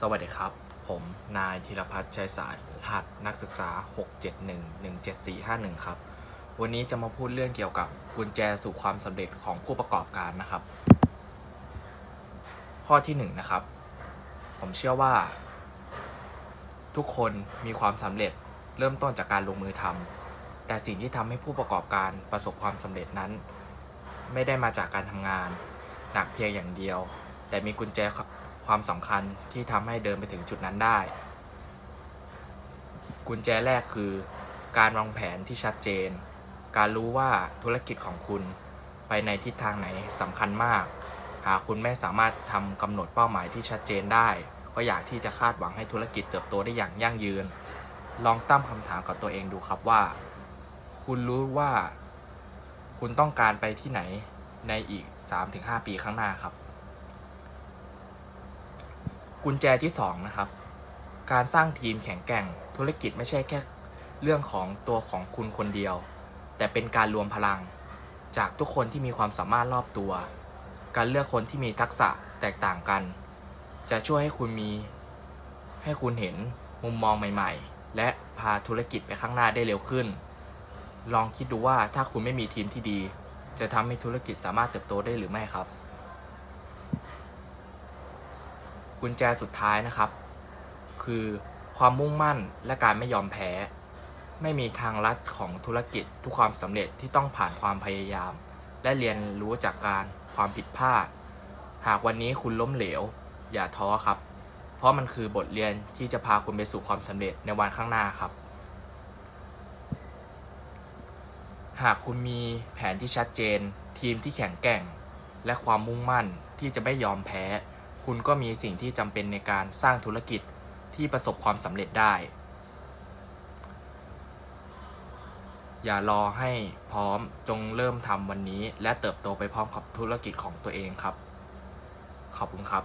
สวัสดีครับ ผมนายธีรพัฒน์ชัยสารหัสนักศึกษา 671-17451 ครับ วันนี้จะมาพูดเรื่องเกี่ยวกับกุญแจสู่ความสำเร็จของผู้ประกอบการนะครับ ข้อที่1นะครับ ผมเชื่อว่า ทุกคนมีความสำเร็จเริ่มต้นจากการลงมือทำแต่สิ่งที่ทำให้ผู้ประกอบการประสบความสำเร็จนั้น ไม่ได้มาจากการทำงาน หนักเพียงอย่างเดียว แต่มีกุญแจ ความสำคัญที่ทำให้เดินไปถึงจุดนั้นได้ กุญแจแรกคือ การวางแผนที่ชัดเจน การรู้ว่าธุรกิจของคุณไปในทิศทางไหนสำคัญมาก หากคุณไม่สามารถทำกำหนดเป้าหมายที่ชัดเจนได้ ก็อยากที่จะคาดหวังให้ธุรกิจเติบโตได้อย่างยั่งยืน ลองตั้งคำถามกับตัวเองดูครับว่า คุณรู้ว่า คุณต้องการไปที่ไหนในอีก 3-5 ปีข้างหน้าครับ กุญแจที่2นะครับ การสร้างทีมแข็งแกร่งธุรกิจไม่ใช่แค่เรื่องของตัวของคุณคนเดียว แต่เป็นการรวมพลัง จากทุกคนที่มีความสามารถรอบตัว การเลือกคนที่มีทักษะแตกต่างกัน จะช่วยให้คุณมี ให้คุณเห็นมุมมองใหม่ ๆ และพาธุรกิจไปข้างหน้าได้เร็วขึ้น ลองคิดดูว่าถ้าคุณไม่มีทีมที่ดี จะทำให้ธุรกิจสามารถเติบโตได้หรือไม่ครับ กุญแจสุดท้ายนะครับ คือความมุ่งมั่นและการไม่ยอมแพ้ ไม่มีทางลัดของธุรกิจทุกความสำเร็จที่ต้องผ่านความพยายาม และเรียนรู้จากการความผิดพลาด หากวันนี้คุณล้มเหลว อย่าท้อครับ เพราะมันคือบทเรียนที่จะพาคุณไปสู่ความสำเร็จในวันข้างหน้าครับ หากคุณมีแผนที่ชัดเจน ทีมที่แข็งแกร่ง และความมุ่งมั่นที่จะไม่ยอมแพ้ คุณก็มีสิ่งที่จำเป็นในการสร้างธุรกิจที่ประสบความสำเร็จได้ อย่ารอให้พร้อมจงเริ่มทำวันนี้ และเติบโตไปพร้อมกับธุรกิจของตัวเองครับ ขอบคุณครับ